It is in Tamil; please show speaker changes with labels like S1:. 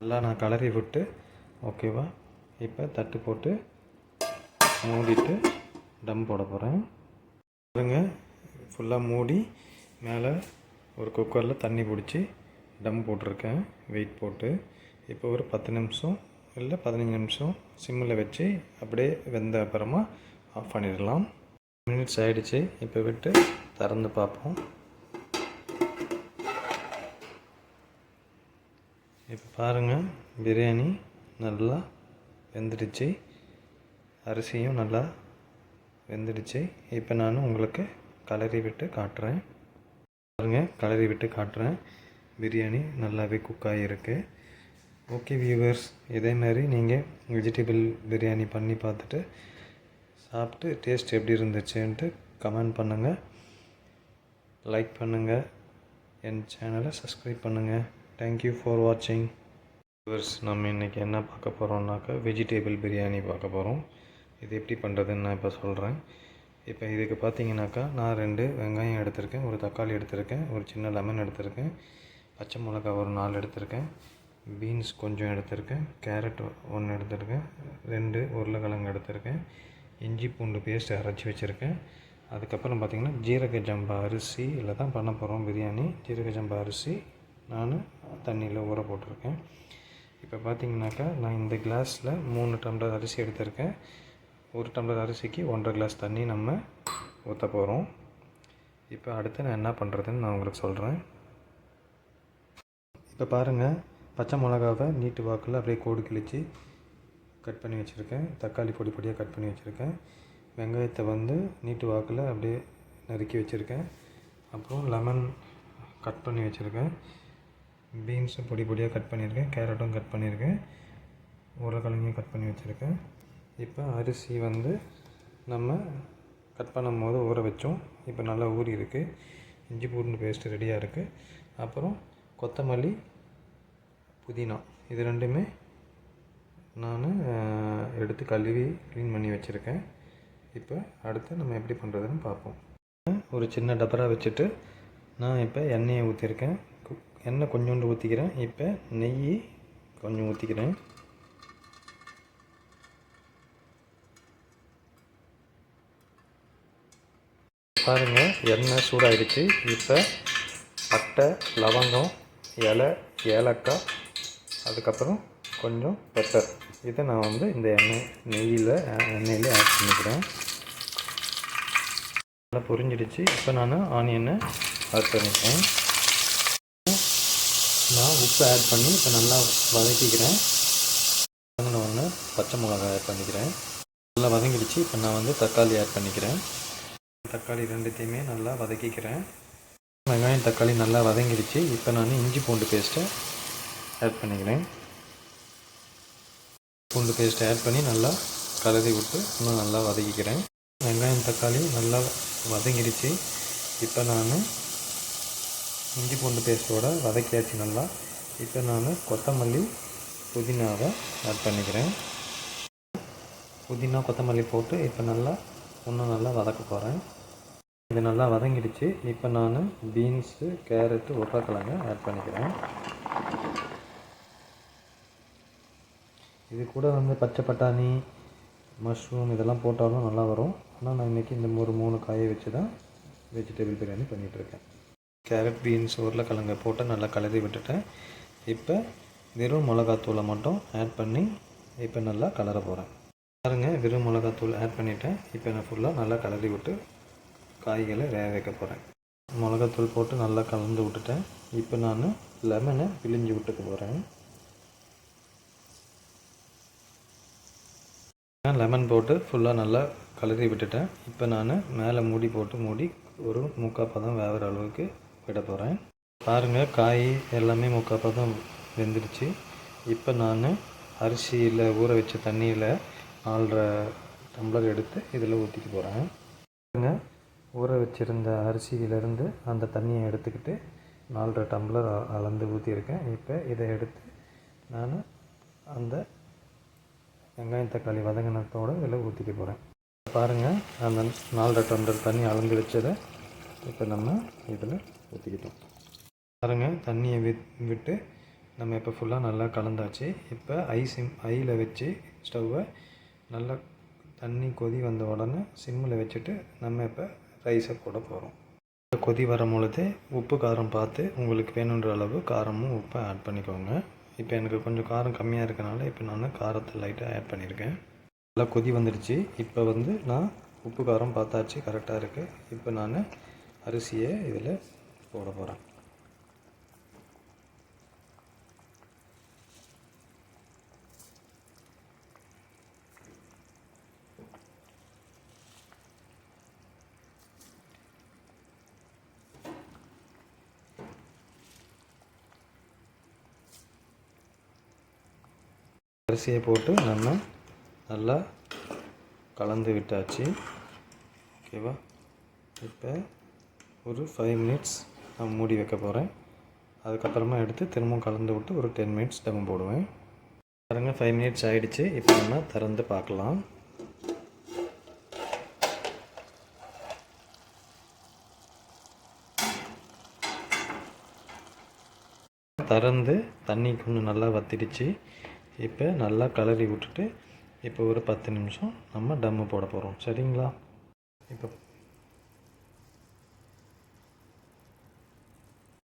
S1: நல்லா நான் கலரி விட்டு ஓகேவா இப்போ தட்டு போட்டு மூடிட்டு டம் போட போகிறேன் பாருங்க ஃபுல்லாக மூடி மேலே ஒரு குக்கரில் தண்ணி பிடிச்சி டம் போட்டிருக்கேன். வெயிட் போட்டு. இப்போ ஒரு பத்து நிமிஷம் இல்லை பதினஞ்சு நிமிஷம் சிம்மில் வச்சு அப்படியே வெந்த அப்புறமா ஆஃப் பண்ணிடலாம். மினிட்ஸ் ஆகிடுச்சு இப்போ விட்டு திறந்து பார்ப்போம். இப்போ பாருங்கள் பிரியாணி நல்லா வெந்துடுச்சு. அரிசியும் நல்லா வெந்துடுச்சு. இப்போ நான் உங்களுக்கு கலரி விட்டு காட்டுறேன். பாருங்கள் கலரி விட்டு காட்டுறேன். பிரியாணி நல்லாவே குக் ஆகிருக்கு ஓகே வியூவர்ஸ் இதே மாதிரி நீங்கள் வெஜிடபிள் பிரியாணி பண்ணி பார்த்துட்டு சாப்பிட்டு டேஸ்ட் எப்படி இருந்துச்சுன்ட்டு கமெண்ட் பண்ணுங்கள் லைக் பண்ணுங்கள் என் சேனலை சப்ஸ்கிரைப் பண்ணுங்கள் தேங்க்யூ ஃபார் வாட்சிங் வியூவர்ஸ் நம்ம இன்றைக்கி என்ன பார்க்க போகிறோம்னாக்கா வெஜிடேபிள் பிரியாணி பார்க்க போகிறோம் இது எப்படி பண்ணுறதுன்னு நான் இப்போ சொல்கிறேன் இப்போ இதுக்கு பார்த்தீங்கன்னாக்கா நான் ரெண்டு வெங்காயம் எடுத்திருக்கேன் ஒரு தக்காளி எடுத்திருக்கேன் ஒரு சின்ன லெமன் எடுத்திருக்கேன் பச்சை மிளகா ஒரு நாலு எடுத்திருக்கேன் பீன்ஸ் கொஞ்சம் எடுத்திருக்கேன் கேரட் ஒன்று எடுத்திருக்கேன் ரெண்டு உருளைக்கிழங்கு எடுத்திருக்கேன் இஞ்சி பூண்டு பேஸ்ட் அரைச்சி வச்சுருக்கேன். அதுக்கப்புறம் பார்த்திங்கன்னா ஜீரக ஜம்பா அரிசி இல்லை தான் பண்ண போகிறோம் பிரியாணி. ஜீரக ஜம்பா அரிசி நான் தண்ணியில் ஊற போட்டிருக்கேன். இப்போ பார்த்தீங்கன்னாக்கா நான் இந்த கிளாஸில் மூணு டம்ளர் அரிசி எடுத்திருக்கேன். ஒரு டம்ளர் அரிசிக்கு ஒன்றரை கிளாஸ் தண்ணி நம்ம ஊற்ற போகிறோம். இப்போ அடுத்து நான் என்ன பண்ணுறதுன்னு நான் உங்களுக்கு சொல்கிறேன். இப்போ பாருங்கள் பச்சை மிளகாவை நீட்டு வாக்கில் அப்படியே கோடு கிழித்து கட் பண்ணி வச்சுருக்கேன். தக்காளி பொடி பொடியாக கட் பண்ணி வச்சுருக்கேன். வெங்காயத்தை வந்து நீட்டு வாக்கில் அப்படியே நறுக்கி வச்சுருக்கேன். அப்புறம் லெமன் கட் பண்ணி வச்சுருக்கேன். பீன்ஸும் பொடி பொடியாக கட் பண்ணியிருக்கேன். கேரட்டும் கட் பண்ணியிருக்கேன். உருளைக்கிழங்கையும் கட் பண்ணி வச்சுருக்கேன். இப்போ அரிசி வந்து நம்ம கட் பண்ணும் போது ஊற வச்சோம். இப்போ நல்லா ஊறி இருக்குது இஞ்சி பூண்டு பேஸ்ட்டு ரெடியாக இருக்குது அப்புறம் கொத்தமல்லி புதினா இது ரெண்டுமே நான் எடுத்து கழுவி க்ளீன் பண்ணி வச்சுருக்கேன். இப்போ அடுத்து நம்ம எப்படி பண்ணுறதுன்னு பார்ப்போம். ஒரு சின்ன டபரா வச்சுட்டு நான் இப்போ எண்ணெயை ஊற்றிருக்கேன் எண்ணெய் கொஞ்சோண்டு ஊற்றிக்கிறேன் இப்போ நெய் கொஞ்சம் ஊற்றிக்கிறேன் பாருங்கள் எண்ணெய் சூடாயிடுச்சு. இப்போ பட்டை லவங்கம் இலை ஏலக்காய் அதுக்கப்புறம் கொஞ்சம் பெப்பர் இதை நான் வந்து இந்த எண்ணெய் நெய்யில் எண்ணெயில் ஆட் பண்ணிக்கிறேன். நல்லா பொரிஞ்சிடுச்சு. இப்போ நான் ஆனியனை ஆட் பண்ணிக்கிறேன். நான் உப்பு ஆட் பண்ணி இப்போ நல்லா வதக்கிக்கிறேன். வதங்கின ஒன்று பச்சை மிளகாய் ஆட் பண்ணிக்கிறேன். நல்லா வதங்கிடுச்சு. இப்போ நான் வந்து தக்காளி ஆட் பண்ணிக்கிறேன். தக்காளி ரெண்டுத்தையுமே நல்லா வதக்கிக்கிறேன். வெங்காயம் தக்காளி நல்லா வதங்கிடுச்சு. இப்போ நான் இஞ்சி பூண்டு பேஸ்ட்டை ஆட் பண்ணிக்கிறேன். பூண்டு பேஸ்ட்டை ஆட் பண்ணி நல்லா கலரி விட்டு இன்னும் நல்லா வதக்கிக்கிறேன். வெங்காயம் தக்காளி நல்லா வதங்கிடுச்சு. இப்போ நான் இஞ்சி பூண்டு பேஸ்ட்டோட வதக்கியாச்சு நல்லா. இப்போ நான் கொத்தமல்லி புதினாவை ஆட் பண்ணிக்கிறேன். புதினா கொத்தமல்லி போட்டு இப்போ நல்லா இன்னும் நல்லா வதக்க போகிறேன் இது நல்லா வதங்கிடுச்சு. இப்போ நான் பீன்ஸு கேரட்டு உருளைக்கிழங்கு ஆட் பண்ணிக்கிறேன். இது கூட வந்து பச்சை பட்டாணி மஷ்ரூம் இதெல்லாம் போட்டாலும் நல்லா வரும். ஆனால் நான் இன்றைக்கி இந்த ஒரு மூணு காயை வச்சு தான் வெஜிடபிள் பிரியாணி பண்ணிகிட்ருக்கேன் கேரட் பீன்ஸ் உருளைக்கிழங்க போட்டு நல்லா கலரி விட்டுட்டேன் இப்போ வெறும் மிளகாத்தூளை மட்டும் ஆட் பண்ணி இப்போ நல்லா கலர போகிறேன் பாருங்கள் வெறும் மிளகாத்தூள் ஆட் பண்ணிவிட்டேன் இப்போ நான் ஃபுல்லாக நல்லா கலரி விட்டு காய்களை வேக வைக்க போகிறேன் மிளகாத்தூள் போட்டு நல்லா கலந்து விட்டுட்டேன் இப்போ நான் லெமனை பிழிஞ்சு விட்டுக்க போகிறேன் லெமன் போட்டு ஃபுல்லாக நல்லா கலரி விட்டுட்டேன். இப்போ நான் மேலே மூடி போட்டு மூடி ஒரு முக்கால் பதம் வேகிற அளவுக்கு விட போகிறேன் பாருங்கள் காய் எல்லாமே முக்கால் பதம் வெந்துடுச்சு. இப்போ நான் அரிசியில் ஊற வச்ச தண்ணியில் நாலரை டம்ளர் எடுத்து இதில் ஊற்றிக்க போகிறேன் பாருங்க ஊற வச்சுருந்த அரிசியிலேருந்து அந்த தண்ணியை எடுத்துக்கிட்டு நாலரை டம்ளர் அளந்து ஊற்றியிருக்கேன் இப்போ இதை எடுத்து நான் அந்த வெங்காயம் தக்காளி வதங்கினத்தோடு இதில் ஊற்றிக்க போகிறேன் பாருங்கள் அந்த நாலரை டம்ளர் தண்ணி அளந்து வச்சதை இப்போ நம்ம இதில் ஊற்றிக்கிட்டோம். பாருங்கள் தண்ணியை விட் விட்டு நம்ம இப்போ ஃபுல்லாக நல்லா கலந்தாச்சு. இப்போ ஐ சிம் ஐயில் வச்சு ஸ்டவ்வை நல்லா தண்ணி கொதி வந்த உடனே சிம்மில் வச்சுட்டு நம்ம இப்போ ரைஸை போட போகிறோம். கொதி வரும் பொழுது உப்பு காரம் பார்த்து உங்களுக்கு வேணுன்ற அளவு காரமும் உப்பை ஆட் பண்ணிக்கோங்க. இப்போ எனக்கு கொஞ்சம் காரம் கம்மியாக இருக்கனால இப்போ நான் காரத்தை லைட்டாக ஆட் பண்ணியிருக்கேன். நல்லா கொதி வந்துடுச்சு. இப்போ வந்து நான் உப்பு காரம் பார்த்தாச்சு. கரெக்டாக இருக்குது இப்போ நான் அரிசியை இதில் போட போகிறேன். அரிசியை போட்டு நம்ம நல்லா கலந்து விட்டாச்சு. ஓகேவா? இப்போ ஒரு ஃபைவ் மினிட்ஸ் நான் மூடி வைக்க போகிறேன் அதுக்கப்புறமா எடுத்து திரும்பவும் கலந்து விட்டு ஒரு டென் மினிட்ஸ் தம் போடுவேன். பாருங்கள் ஃபைவ் மினிட்ஸ் ஆகிடுச்சு இப்போ நம்ம திறந்து பார்க்கலாம். திறந்து தண்ணி கொஞ்சம் நல்லா வத்திடுச்சு. இப்போ நல்லா கலரி விட்டுட்டு இப்போ ஒரு பத்து நிமிஷம் நம்ம டம்மு போட போகிறோம் சரிங்களா? இப்போ